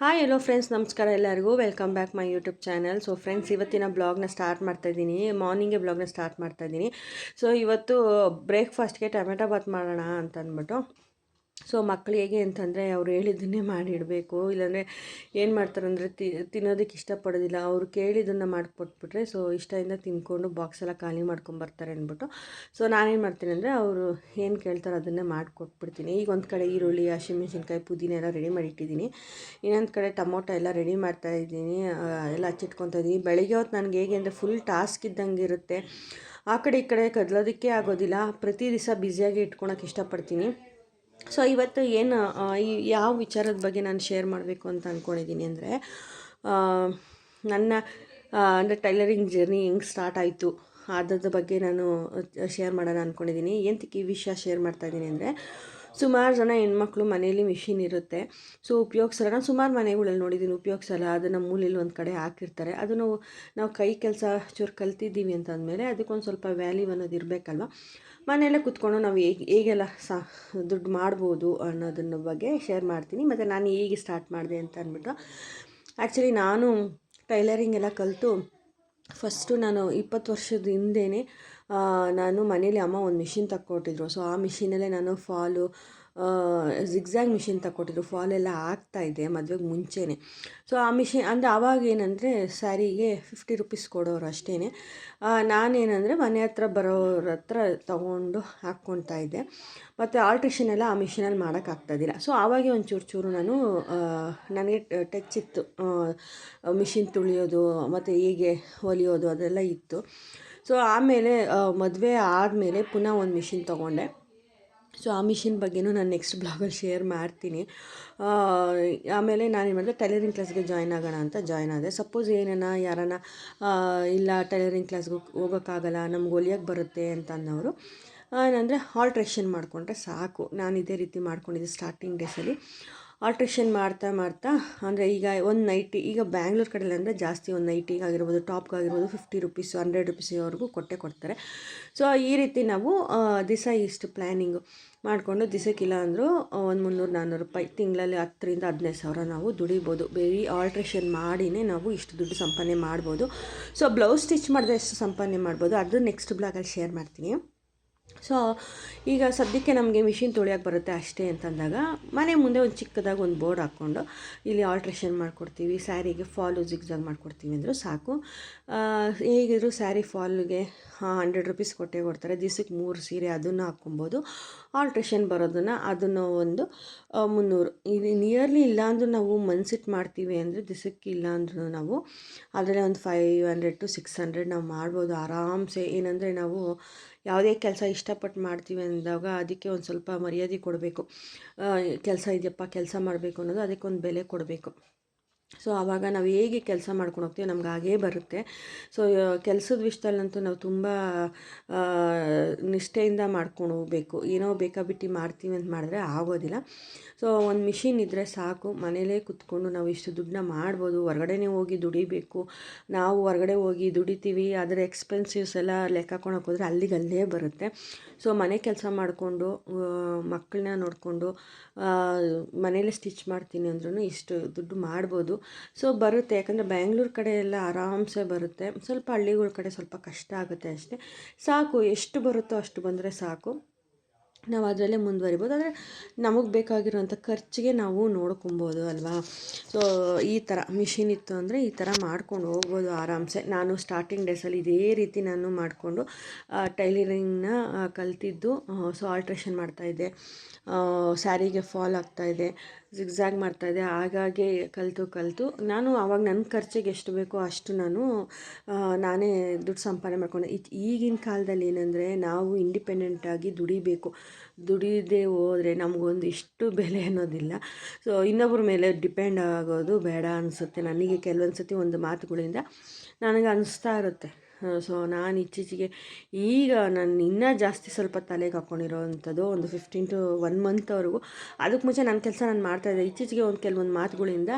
Hi hello friends ನಮಸ್ಕಾರ ಎಲ್ಲರಿಗೂ. Welcome back my YouTube channel so friends ಇವತ್ತಿನ ಬ್ಲಾಗ್ನ ಸ್ಟಾರ್ಟ್ ಮಾಡ್ತಾ ಇದ್ದೀನಿ. ಮಾರ್ನಿಂಗೇ ಬ್ಲಾಗ್ನ ಸ್ಟಾರ್ಟ್ ಮಾಡ್ತಾಯಿದ್ದೀನಿ ಸೊ ಇವತ್ತು ಬ್ರೇಕ್ಫಾಸ್ಟ್ಗೆ ಟೊಮೆಟೊ ಬಾತ್ ಮಾಡೋಣ ಅಂತ ಅಂದ್ಬಿಟ್ಟು ಸೊ ಮಕ್ಕಳು ಹೇಗೆ ಅಂತಂದರೆ ಅವ್ರು ಹೇಳಿದ್ದನ್ನೇ ಮಾಡಿಡಬೇಕು, ಇಲ್ಲಾಂದರೆ ಏನು ಮಾಡ್ತಾರಂದರೆ ತಿನ್ನೋದಕ್ಕೆ ಇಷ್ಟಪಡೋದಿಲ್ಲ. ಅವರು ಕೇಳಿದ್ದನ್ನು ಮಾಡಿಕೊಟ್ಬಿಟ್ರೆ ಸೊ ಇಷ್ಟದಿಂದ ತಿನ್ಕೊಂಡು ಬಾಕ್ಸ್ ಎಲ್ಲ ಖಾಲಿ ಮಾಡ್ಕೊಂಬರ್ತಾರೆ ಅಂದ್ಬಿಟ್ಟು. ಸೊ ನಾನೇನು ಮಾಡ್ತೀನಿ ಅಂದರೆ ಅವರು ಏನು ಕೇಳ್ತಾರೆ ಅದನ್ನೇ ಮಾಡಿಕೊಟ್ಬಿಡ್ತೀನಿ. ಈಗ ಒಂದು ಕಡೆ ಈರುಳ್ಳಿ ಹಸಿಮೆಣ್ಸಿನ್ಕಾಯಿ ಪುದೀನ ಎಲ್ಲ ರೆಡಿ ಮಾಡಿ ಇಟ್ಟಿದ್ದೀನಿ ಇನ್ನೊಂದು ಕಡೆ ಟೊಮೊಟೊ ಎಲ್ಲ ರೆಡಿ ಮಾಡ್ತಾ ಇದ್ದೀನಿ ಎಲ್ಲ ಹಚ್ಚಿಟ್ಕೊತಾ ಇದ್ದೀನಿ. ಬೆಳಗ್ಗೆ ಹೊತ್ತು ನನಗೆ ಹೇಗೆ ಅಂದರೆ ಫುಲ್ ಟಾಸ್ಕ್ ಇದ್ದಂಗೆ ಇರುತ್ತೆ. ಆ ಕಡೆ ಈ ಕಡೆ ಕದಲೋದಕ್ಕೆ ಆಗೋದಿಲ್ಲ. ಪ್ರತಿ ದಿವಸ ಬ್ಯುಸಿಯಾಗಿ ಇಟ್ಕೊಳಕ್ಕೆ ಇಷ್ಟಪಡ್ತೀನಿ. ಸೊ ಇವತ್ತು ಏನು ಯಾವ ವಿಚಾರದ ಬಗ್ಗೆ ನಾನು ಶೇರ್ ಮಾಡಬೇಕು ಅಂತ ಅಂದ್ಕೊಂಡಿದ್ದೀನಿ ಅಂದರೆ ನನ್ನ ಅಂದರೆ ಟೈಲರಿಂಗ್ ಜರ್ನಿ ಹೆಂಗೆ ಸ್ಟಾರ್ಟ್ ಆಯಿತು ಅದ್ರ ಬಗ್ಗೆ ನಾನು ಶೇರ್ ಮಾಡೋಣ ಅಂದ್ಕೊಂಡಿದ್ದೀನಿ ಎಂತಕ್ಕೆ ಈ ವಿಷಯ ಶೇರ್ ಮಾಡ್ತಾಯಿದ್ದೀನಿ ಅಂದರೆ ಸುಮಾರು ಜನ ಹೆಣ್ಮಕ್ಳು ಮನೇಲಿ ಮಿಷಿನ್ ಇರುತ್ತೆ. ಸೊ ಉಪಯೋಗಿಸಲ್ಲ. ನಾನು ಸುಮಾರು ಮನೆಗಳಲ್ಲಿ ನೋಡಿದ್ದೀನಿ ಉಪಯೋಗಿಸಲ್ಲ. ಅದನ್ನು ಮೂಲೆಯಲ್ಲಿ ಒಂದು ಕಡೆ ಹಾಕಿರ್ತಾರೆ. ಅದನ್ನು ನಾವು ಕೈ ಕೆಲಸ ಚೂರು ಕಲ್ತಿದ್ದೀವಿ ಅಂತ ಅಂದಮೇಲೆ ಅದಕ್ಕೊಂದು ಸ್ವಲ್ಪ ವ್ಯಾಲ್ಯೂ ಅನ್ನೋದು ಇರಬೇಕಲ್ವ? ಮನೆಯಲ್ಲೇ ಕುತ್ಕೊಂಡು ನಾವು ಹೇಗೆ, ಹೇಗೆಲ್ಲ ಸಾ, ದುಡ್ಡು ಮಾಡ್ಬೋದು ಅನ್ನೋದನ್ನ ಬಗ್ಗೆ ಶೇರ್ ಮಾಡ್ತೀನಿ. ಮತ್ತು ನಾನು ಹೇಗೆ ಸ್ಟಾರ್ಟ್ ಮಾಡಿದೆ ಅಂತ ಅಂದ್ಬಿಟ್ಟು ಆ್ಯಕ್ಚುಲಿ ನಾನು ಟೈಲರಿಂಗ್ ಎಲ್ಲ ಕಲಿತು ಫಸ್ಟು ನಾನು ಇಪ್ಪತ್ತು ವರ್ಷದ ಹಿಂದೆಯೇ ನಾನು ಮನೇಲಿ ಅಮ್ಮ ಒಂದು ಮಿಷಿನ್ ತಕ್ಕೊಟ್ಟಿದ್ರು. ಸೊ ಆ ಮಿಷಿನಲ್ಲೇ ನಾನು ಫಾಲು ಜಿಗ್ಝ್ಯಾಗ್ ಮಿಷಿನ್ ಫಾಲ್ ಎಲ್ಲ ಇದೆ ಮದುವೆಗೆ ಮುಂಚೆನೇ. ಸೊ ಆ ಮಿಷಿನ್ ಅಂದರೆ ಆವಾಗ ಏನಂದರೆ ಸ್ಯಾರಿಗೆ ಫಿಫ್ಟಿ ರುಪೀಸ್ ಕೊಡೋರು ಅಷ್ಟೇ ನಾನೇನಂದರೆ ಮನೆ ಹತ್ರ ಬರೋರ ಹತ್ರ ತೊಗೊಂಡು ಹಾಕ್ಕೊತಾ ಇದ್ದೆ. ಮತ್ತು ಆಲ್ಟ್ರೇಷನ್ ಎಲ್ಲ ಆ ಮಿಷಿನಲ್ಲಿ ಮಾಡೋಕ್ಕಾಗ್ತಾಯಿದ್ದಿಲ್ಲ ಸೊ ಆವಾಗೆ ಒಂದು ಚೂರು ಚೂರು ನಾನು ನನಗೆ ಟಚ್ ಇತ್ತು. ಮಿಷಿನ್ ತುಳಿಯೋದು, ಮತ್ತು ಹೀಗೆ ಹೊಲಿಯೋದು ಅದೆಲ್ಲ ಇತ್ತು. ಸೊ ಆಮೇಲೆ ಮದುವೆ ಆದಮೇಲೆ ಪುನಃ ಒಂದು ಮಿಷಿನ್ ತೊಗೊಂಡೆ. ಸೊ ಆ ಮಿಷಿನ್ ಬಗ್ಗೆಯೂ ನಾನು ನೆಕ್ಸ್ಟ್ ಬ್ಲಾಗಲ್ಲಿ ಶೇರ್ ಮಾಡ್ತೀನಿ. ಆಮೇಲೆ ನಾನೇನು ಮಾಡಿದೆ ಟೈಲರಿಂಗ್ ಕ್ಲಾಸ್ಗೆ ಜಾಯ್ನ್ ಆಗೋಣ ಅಂತ ಜಾಯ್ನ್ ಆದೆ. ಸಪೋಸ್ ಏನೇನ ಯಾರನ್ನ ಇಲ್ಲ ಟೈಲರಿಂಗ್ ಕ್ಲಾಸ್ಗೆ ಹೋಗೋಕ್ಕಾಗಲ್ಲ, ನಮ್ಗೆ ಹೊಲಿಯೋಕ್ಕೆ ಬರುತ್ತೆ ಅಂತ ಅನ್ನೋರು ಏನಂದರೆ ಆಲ್ಟ್ರೇಷನ್ ಮಾಡಿಕೊಂಡ್ರೆ ಸಾಕು. ನಾನು ಇದೇ ರೀತಿ ಮಾಡ್ಕೊಂಡಿದ್ದೆ ಸ್ಟಾರ್ಟಿಂಗ್ ಡೇಸಲ್ಲಿ ಆಲ್ಟ್ರೇಷನ್ ಮಾಡ್ತಾ ಮಾಡ್ತಾ, ಅಂದರೆ ಈಗ ಒಂದು ನೈಟಿ ಈಗ ಬ್ಯಾಂಗ್ಳೂರ್ ಕಡೆಯಲ್ಲಿ ಅಂದರೆ ಜಾಸ್ತಿ ಒಂದು ನೈಟಿಗಾಗಿರ್ಬೋದು ಟಾಪ್ಗಾಗಿರ್ಬೋದು ಫಿಫ್ಟಿ ರುಪೀಸು ಹಂಡ್ರೆಡ್ ರುಪೀಸ್ವರೆಗೂ ಕೊಟ್ಟೆ ಕೊಡ್ತಾರೆ. ಸೊ ಈ ರೀತಿ ನಾವು ದಿವಸ ಇಷ್ಟು ಪ್ಲ್ಯಾನಿಂಗು ಮಾಡಿಕೊಂಡು ದಿವಸಕ್ಕಿಲ್ಲ ಅಂದರೂ, ಒಂದು ಮುನ್ನೂರು ನಾನ್ನೂರು ರೂಪಾಯಿ ತಿಂಗಳಲ್ಲಿ ಹತ್ತರಿಂದ ಹದಿನೈದು ಸಾವಿರ ನಾವು ದುಡಿಬೋದು. ಬೇರೆ ಆಲ್ಟ್ರೇಷನ್ ಮಾಡಿನೇ ನಾವು ಇಷ್ಟು ದುಡ್ಡು ಸಂಪಾದನೆ ಮಾಡ್ಬೋದು. ಸೊ ಬ್ಲೌಸ್ ಸ್ಟಿಚ್ ಮಾಡಿದ್ರೆ ಎಷ್ಟು ಸಂಪಾದನೆ ಮಾಡ್ಬೋದು. ಅದು ನೆಕ್ಸ್ಟ್ ಬ್ಲಾಗಲ್ಲಿ ಶೇರ್ ಮಾಡ್ತೀನಿ. ಸೊ ಈಗ ಸದ್ಯಕ್ಕೆ ನಮಗೆ ಮಿಷಿನ್ ತೊಳಿಯೋಕೆ ಬರುತ್ತೆ ಅಷ್ಟೇ ಅಂತಂದಾಗ, ಮನೆ ಮುಂದೆ ಒಂದು ಚಿಕ್ಕದಾಗಿ ಒಂದು ಬೋರ್ಡ್ ಹಾಕ್ಕೊಂಡು ಇಲ್ಲಿ ಆಲ್ಟ್ರೇಷನ್ ಮಾಡಿಕೊಡ್ತೀವಿ, ಸ್ಯಾರಿಗೆ ಫಾಲು ಜಿಗ್ಜಾಗ್ ಮಾಡಿಕೊಡ್ತೀವಿ ಅಂದರೂ ಸಾಕು. ಹೇಗಿದ್ರು ಸ್ಯಾರಿ ಫಾಲ್ಗೆ ಹಂಡ್ರೆಡ್ ರುಪೀಸ್ ಕೊಟ್ಟೆ ಕೊಡ್ತಾರೆ, ದಿವ್ಸಕ್ಕೆ ಮೂರು ಸೀರೆ ಅದನ್ನು ಹಾಕ್ಕೊಬೋದು. ಆಲ್ಟ್ರೇಷನ್ ಬರೋದನ್ನು ಅದನ್ನು ಒಂದು ಮುನ್ನೂರು. ಇದು ನಿಯರ್ಲಿ ಇಲ್ಲಾಂದ್ರೂ ನಾವು ಮನ್ಸಿಟ್ಟು ಮಾಡ್ತೀವಿ ಅಂದರೆ ದಿವಸಕ್ಕೆ ಇಲ್ಲಾಂದ್ರೂ ನಾವು ಅದರಲ್ಲೇ ಒಂದು five hundred to six hundred ನಾವು ಮಾಡ್ಬೋದು. ಆರಾಮ್ಸೆ, ಏನಂದರೆ ನಾವು ಯಾವುದೇ ಕೆಲಸ ಇಷ್ಟಪಟ್ಟು ಮಾಡ್ತೀವಿ ಅಂದಾಗ ಅದಕ್ಕೆ ಒಂದು ಸ್ವಲ್ಪ ಮರ್ಯಾದೆ ಕೊಡಬೇಕು. ಕೆಲಸ ಇದೆಯಪ್ಪ, ಕೆಲಸ ಮಾಡಬೇಕು ಅನ್ನೋದು ಅದಕ್ಕೊಂದು ಬೆಲೆ ಕೊಡಬೇಕು. ಸೊ ಆವಾಗ ನಾವು ಹೇಗೆ ಕೆಲಸ ಮಾಡ್ಕೊಂಡು ಹೋಗ್ತೀವಿ ನಮ್ಗೆ ಹಾಗೇ ಬರುತ್ತೆ. ಸೊ ಕೆಲಸದ ವಿಷಯದಲ್ಲಂತೂ ನಾವು ತುಂಬ ನಿಷ್ಠೆಯಿಂದ ಮಾಡ್ಕೊಂಡು ಹೋಗಬೇಕು. ಏನೋ ಬೇಕಾಬಿಟ್ಟು ಮಾಡ್ತೀವಿ ಅಂತ ಮಾಡಿದ್ರೆ ಆಗೋದಿಲ್ಲ. ಸೊ, ಒಂದು ಮಿಷಿನ್ ಇದ್ದರೆ ಸಾಕು. ಮನೇಲೇ ಕುತ್ಕೊಂಡು ನಾವು ಇಷ್ಟು ದುಡ್ಡನ್ನ ಮಾಡ್ಬೋದು. ಹೊರಗಡೆನೇ ಹೋಗಿ ದುಡಿಬೇಕು. ನಾವು ಹೊರಗಡೆ ಹೋಗಿ ದುಡಿತೀವಿ. ಅದರ ಎಕ್ಸ್ಪೆನ್ಸಿವ್ಸ್ ಎಲ್ಲ ಲೆಕ್ಕ ಹಾಕೊಂಡು ಹೋದರೆ ಅಲ್ಲಿಗೆ ಅಲ್ಲೇ ಬರುತ್ತೆ. ಸೊ, ಮನೆ ಕೆಲಸ ಮಾಡಿಕೊಂಡು ಮಕ್ಕಳನ್ನ ನೋಡಿಕೊಂಡು ಮನೇಲೇ ಸ್ಟಿಚ್ ಮಾಡ್ತೀನಿ ಅಂದ್ರೂ ಇಷ್ಟು ದುಡ್ಡು ಮಾಡ್ಬೋದು. ಸೊ ಬರುತ್ತೆ. ಯಾಕಂದರೆ ಬ್ಯಾಂಗ್ಳೂರು ಕಡೆ ಎಲ್ಲ ಆರಾಮ್ಸೆ ಬರುತ್ತೆ. ಸ್ವಲ್ಪ ಹಳ್ಳಿಗಳ ಕಡೆ ಸ್ವಲ್ಪ ಕಷ್ಟ ಆಗುತ್ತೆ ಅಷ್ಟೇ. ಸಾಕು, ಎಷ್ಟು ಬರುತ್ತೋ ಅಷ್ಟು ಬಂದರೆ ಸಾಕು. ನಾವು ಅದರಲ್ಲೇ ಮುಂದುವರಿಬೋದು. ಆದರೆ ನಮಗೆ ಬೇಕಾಗಿರೋಂಥ ಖರ್ಚಿಗೆ ನಾವು ನೋಡ್ಕೊಬೋದು ಅಲ್ವಾ? ಸೊ ಈ ಥರ ಮಿಷಿನ್ ಇತ್ತು ಅಂದರೆ ಈ ಥರ ಮಾಡ್ಕೊಂಡು ಹೋಗ್ಬೋದು ಆರಾಮ್ಸೆ. ನಾನು ಸ್ಟಾರ್ಟಿಂಗ್ ಡೇಸಲ್ಲಿ ಇದೇ ರೀತಿ ನಾನು ಮಾಡಿಕೊಂಡು ಟೈಲರಿಂಗ್ನ ಕಲ್ತಿದ್ದು ಸೊ ಆಲ್ಟ್ರೇಷನ್ ಮಾಡ್ತಾಯಿದ್ದೆ ಸ್ಯಾರಿಗೆ ಫಾಲ್ ಆಗ್ತಾಯಿದೆ ಜಿಗ್ಝ್ಯಾಗ್ ಮಾಡ್ತಾಯಿದ್ದೆ ಹಾಗಾಗಿ ಕಲಿತು ಕಲಿತು. ನಾನು ಆವಾಗ ನನ್ನ ಖರ್ಚಿಗೆ ಎಷ್ಟು ಬೇಕೋ ಅಷ್ಟು ನಾನು ನಾನೇ ದುಡ್ಡು ಸಂಪಾದನೆ ಮಾಡ್ಕೊಂಡೆ. ಈಗಿನ ಕಾಲದಲ್ಲಿ ಏನಂದರೆ ನಾವು ಇಂಡಿಪೆಂಡೆಂಟಾಗಿ ದುಡಿಬೇಕು. ದುಡಿದೇ ಹೋದರೆ ನಮಗೊಂದು ಇಷ್ಟು ಬೆಲೆ ಅನ್ನೋದಿಲ್ಲ. ಸೊ ಇನ್ನೊಬ್ಬರ ಮೇಲೆ ಡಿಪೆಂಡ್ ಆಗೋದು ಬೇಡ ಅನಿಸುತ್ತೆ. ನನಗೆ ಕೆಲವೊಂದು ಸತಿ ಒಂದು ಮಾತುಗಳಿಂದ ನನಗೆ ಅನಿಸ್ತಾ ಇರುತ್ತೆ. ಸೊ ನಾನು ಇತ್ತೀಚೆಗೆ ಈಗ ನಾನು ಇನ್ನೂ ಜಾಸ್ತಿ ಸ್ವಲ್ಪ ತಲೆಗೆ ಹಾಕ್ಕೊಂಡಿರೋ ಅಂಥದ್ದು ಒಂದು ಫಿಫ್ಟೀನ್ ಟು ಒನ್ ಮಂತ್ವರೆಗೂ ಅದಕ್ಕೆ ಮುಂಚೆ ನನ್ನ ಕೆಲಸ ನಾನು ಮಾಡ್ತಾಯಿದ್ದೆ ಇತ್ತೀಚೆಗೆ ಒಂದು ಕೆಲವೊಂದು ಮಾತುಗಳಿಂದ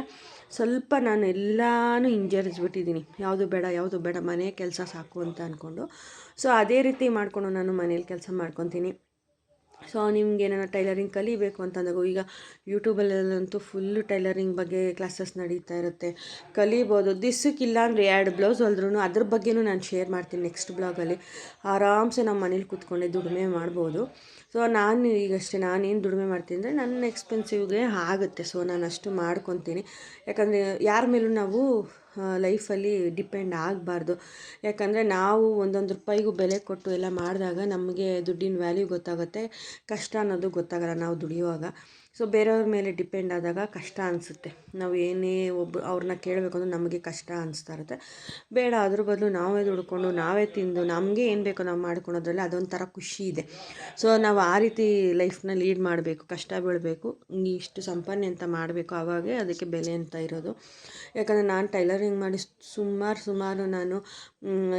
ಸ್ವಲ್ಪ ನಾನು ಎಲ್ಲನೂ ಹಿಂಜರಿಸ್ಬಿಟ್ಟಿದ್ದೀನಿ ಯಾವುದು ಬೇಡ ಯಾವುದು ಬೇಡ, ಮನೆ ಕೆಲಸ ಸಾಕು ಅಂತ ಅಂದ್ಕೊಂಡು ಸೊ ಅದೇ ರೀತಿ ಮಾಡಿಕೊಂಡು ನಾನು ಮನೇಲಿ ಕೆಲಸ ಮಾಡ್ಕೊತೀನಿ. ಸೊ ನಿಮ್ಗೆ ಏನಾರ ಟೈಲರಿಂಗ್ ಕಲಿಬೇಕು ಅಂತಂದಾಗ, ಈಗ ಯೂಟ್ಯೂಬಲ್ಲಂತೂ ಫುಲ್ಲು ಟೈಲರಿಂಗ್ ಬಗ್ಗೆ ಕ್ಲಾಸಸ್ ನಡೀತಾ ಇರುತ್ತೆ. ಕಲಿಬೋದು. ದಿಸಕ್ಕಿಲ್ಲ ಅಂದರೆ ಎರಡು ಬ್ಲೌಸ್ ಹೊಲ್ದ್ರೂ ಅದ್ರ ಬಗ್ಗೆನೂ ನಾನು ಶೇರ್ ಮಾಡ್ತೀನಿ ನೆಕ್ಸ್ಟ್ ಬ್ಲಾಗಲ್ಲಿ ಆರಾಮ್ಸೆ ನಮ್ಮ ಮನೇಲಿ ಕೂತ್ಕೊಂಡೆ ದುಡಿಮೆ ಮಾಡ್ಬೋದು. ಸೊ ನಾನು ಈಗಷ್ಟೇ ನಾನೇನು ದುಡಿಮೆ ಮಾಡ್ತೀನಿ ಅಂದರೆ ನನ್ನ ಎಕ್ಸ್ಪೆನ್ಸಿವ್ಗೆ ಆಗುತ್ತೆ. ಸೊ ನಾನು ಅಷ್ಟು ಮಾಡ್ಕೊತೀನಿ. ಯಾಕಂದರೆ ಯಾರ ಮೇಲೂ ನಾವು ಲೈಫಲ್ಲಿ ಡಿಪೆಂಡ್ ಆಗಬಾರ್ದು. ಯಾಕಂದರೆ ನಾವು ಒಂದೊಂದು ರೂಪಾಯಿಗೂ ಬೆಲೆ ಕೊಟ್ಟು ಎಲ್ಲ ಮಾಡಿದಾಗ ನಮಗೆ ದುಡ್ಡಿನ ವ್ಯಾಲ್ಯೂ ಗೊತ್ತಾಗುತ್ತೆ, ಕಷ್ಟ ಅನ್ನೋದು ಗೊತ್ತಾಗಲ್ಲ ನಾವು ದುಡಿಯುವಾಗ. ಸೊ ಬೇರೆಯವ್ರ ಮೇಲೆ ಡಿಪೆಂಡ್ ಆದಾಗ ಕಷ್ಟ ಅನಿಸುತ್ತೆ. ನಾವು ಏನೇ ಒಬ್ಬ, ಅವ್ರನ್ನ ಕೇಳಬೇಕು ಅಂದ್ರೆ ನಮಗೆ ಕಷ್ಟ ಅನಿಸ್ತಾ ಇರುತ್ತೆ. ಬೇಡ, ಅದ್ರ ಬದಲು ನಾವೇ ದುಡ್ಕೊಂಡು, ನಾವೇ ತಿಂದು, ನಮಗೆ ಏನು ಬೇಕೋ ನಾವು ಮಾಡ್ಕೊಳೋದ್ರಲ್ಲಿ ಅದೊಂಥರ ಖುಷಿ ಇದೆ. ಸೊ ನಾವು ಆ ರೀತಿ ಲೈಫ್ನ ಲೀಡ್ ಮಾಡಬೇಕು, ಕಷ್ಟ ಬೀಳಬೇಕು. ಇಷ್ಟು ಸಂಪಾದನೆ ಅಂತ ಮಾಡಬೇಕು ಆವಾಗೇ ಅದಕ್ಕೆ ಬೆಲೆ ಅಂತ ಇರೋದು. ಯಾಕಂದರೆ ನಾನು ಟೈಲರಿಂಗ್ ಮಾಡಿ ಸುಮಾರು ಸುಮಾರು ನಾನು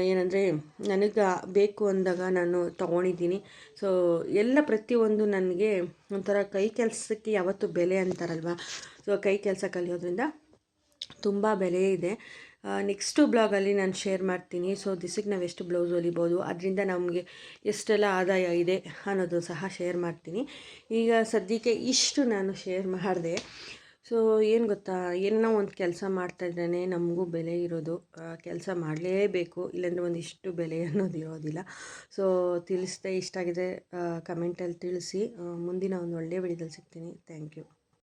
ಏನಂದರೆ ನನಗೆ ಬೇಕು ಅಂದಾಗ ನಾನು ತೊಗೊಂಡಿದ್ದೀನಿ. ಸೊ ಎಲ್ಲ ಪ್ರತಿಯೊಂದು ನನಗೆ ಒಂಥರ ಕೈ ಕೆಲಸಕ್ಕೆ ಯಾವತ್ತೂ ಬೆಲೆ ಅಂತಾರಲ್ವ? ಸೊ ಕೈ ಕೆಲಸ ಕಲಿಯೋದ್ರಿಂದ ತುಂಬ ಬೆಲೆ ಇದೆ. ನೆಕ್ಸ್ಟು ಬ್ಲಾಗಲ್ಲಿ ನಾನು ಶೇರ್ ಮಾಡ್ತೀನಿ. ಸೊ ದಿಸಕ್ಕೆ ನಾವು ಎಷ್ಟು ಬ್ಲೌಸ್ ಹೊಲಿಬೋದು, ಅದರಿಂದ ನಮಗೆ ಎಷ್ಟೆಲ್ಲ ಆದಾಯ ಇದೆ ಅನ್ನೋದು ಸಹ ಶೇರ್ ಮಾಡ್ತೀನಿ. ಈಗ ಸದ್ಯಕ್ಕೆ ಇಷ್ಟು ನಾನು ಶೇರ್ ಮಾಡಿದೆ. ಸೊ ಏನು ಗೊತ್ತಾ? ಏನೋ ಒಂದು ಕೆಲಸ ಮಾಡ್ತಾಯಿದ್ರೇ ನಮಗೂ ಬೆಲೆ ಇರೋದು. ಕೆಲಸ ಮಾಡಲೇಬೇಕು. ಇಲ್ಲಾಂದರೆ ಒಂದಿಷ್ಟು ಬೆಲೆ ಅನ್ನೋದು ಇರೋದಿಲ್ಲ. ಸೊ ತಿಳಿಸ್ದೆ ಇಷ್ಟ ಆಗಿದೆ. ಕಮೆಂಟಲ್ಲಿ ತಿಳಿಸಿ. ಮುಂದಿನ ಒಂದು ಒಳ್ಳೆಯ ವಿಡಿಯೋದಲ್ಲಿ ಸಿಗ್ತೀನಿ. Thank you